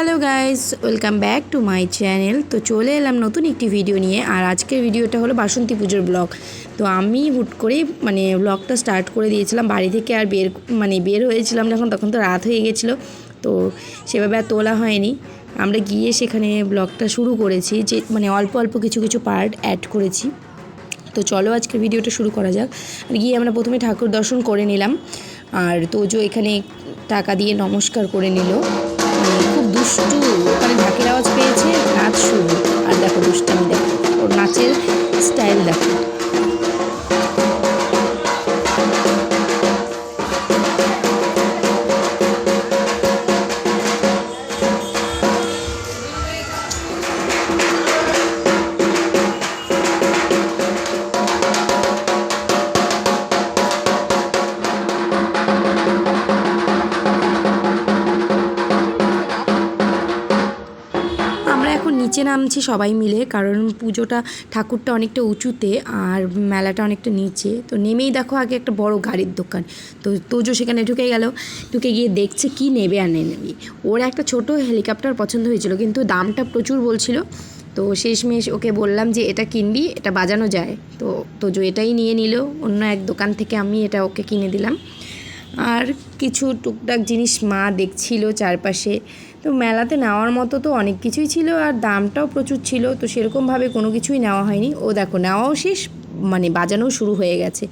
Hello guys, welcome back to my channel. তো চলে এলাম নতুন একটি ভিডিও নিয়ে, আর আজকের ভিডিওটা হলো বাসন্তী পুজোর ব্লগ। তো আমি হুট করেই মানে ব্লগটা স্টার্ট করে দিয়েছিলাম, বাড়ি থেকে আর বের মানে বের হয়েছিলাম যখন, তখন তো রাত হয়ে গেছিল। তো সেভাবে আর তোলা হয়নি। আমরা গিয়ে সেখানে ব্লগটা শুরু করেছি, যে মানে অল্প অল্প কিছু কিছু পার্ট অ্যাড করেছি। তো চলো আজকের ভিডিওটা শুরু করা যাক। আর গিয়ে আমরা প্রথমে ঠাকুর দর্শন করে নিলাম। আর তোজো এখানে টাকা দিয়ে নমস্কার করে নিল। মানে নিচে নামছি সবাই মিলে, কারণ পুজোটা ঠাকুরটা অনেকটা উঁচুতে আর মেলাটা অনেকটা নিচে। তো নেমেই দেখো আগে একটা বড় গাড়ির দোকান। তো তোজো সেখানে ঢুকে গেল, ঢুকে গিয়ে দেখছে কি নেবে আর নেবে। ওর একটা ছোট হেলিকপ্টার পছন্দ হয়েছিল, কিন্তু দামটা প্রচুর বলছিল। তো শেষমেশ ওকে বললাম যে, এটা কিনবি, এটা বাজানো যায়। তো তোজো এটাই নিয়ে নিল, অন্য এক দোকান থেকে আমি এটা ওকে কিনে দিলাম। আর কিছু টুকটাক জিনিস মা দেখছিল চারপাশে। তো মেলাতে নেওয়ার মতো তো অনেক কিছুই ছিল আর দামটাও প্রচুর ছিল, তো সেরকমভাবে কোনো কিছুই নেওয়া হয়নি। ও দেখো, নেওয়াও শেষ মানে বাজানোও শুরু হয়ে গেছে।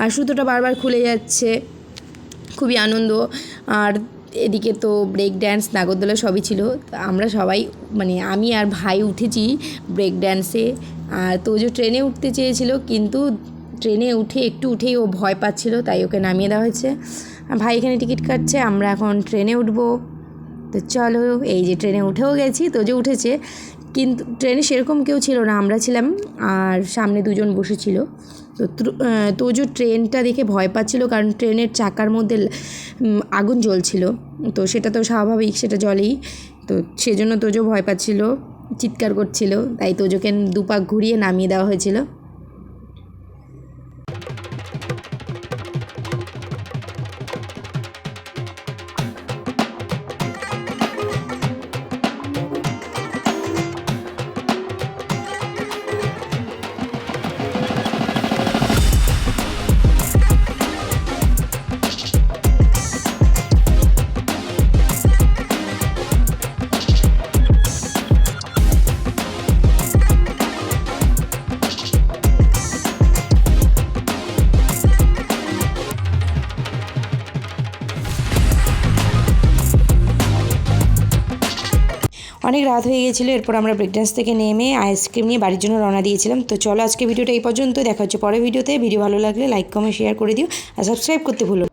আর সুতোটা বারবার খুলে যাচ্ছে, খুবই আনন্দ। আর এদিকে তো ব্রেক ড্যান্স নাগরদোলা সবই ছিল। তা আমরা সবাই মানে আমি আর ভাই উঠেছি ব্রেক ড্যান্সে আর তোজো ট্রেনে উঠতে চেয়েছিল, কিন্তু ট্রেনে উঠে, একটু উঠেই ও ভয় পাচ্ছিল, তাই ওকে নামিয়ে দেওয়া হয়েছে। ভাই, এখানে টিকিট কাটছে, আমরা এখন ট্রেনে উঠবো। তো চলো, এই যে ট্রেনে উঠেও গেছি, তো যে উঠেছে, কিন্তু ট্রেনে সেরকম কেউ ছিল না, আমরা ছিলাম, আর সামনে দুজন বসেছিল। তো তোজো ট্রেনটা দেখে ভয় পাচ্ছিল, কারণ ট্রেনের চাকার মধ্যে আগুন জ্বলছিল। তো সেটা তো স্বাভাবিক, সেটা জলেই তো সেজন্য তোজো ভয় পাচ্ছিল, চিৎকার করছিল, তাই তোজোকে দুপাক ঘুরিয়ে নামিয়ে দেওয়া হয়েছিল। অনেক রাত হয়ে গেছিল, এরপর আমরা ব্রেকডান্স থেকে নেমে আইসক্রিম নিয়ে বাড়ির জন্য রওনা দিয়েছিলাম। তো চলো আজকে ভিডিওটা এই পর্যন্ত দেখা হচ্ছে পরের ভিডিওতে ভিডিও ভালো লাগলে লাইক কমেন্ট শেয়ার করে দিও। আর সাবস্ক্রাইব করতে ভুলো।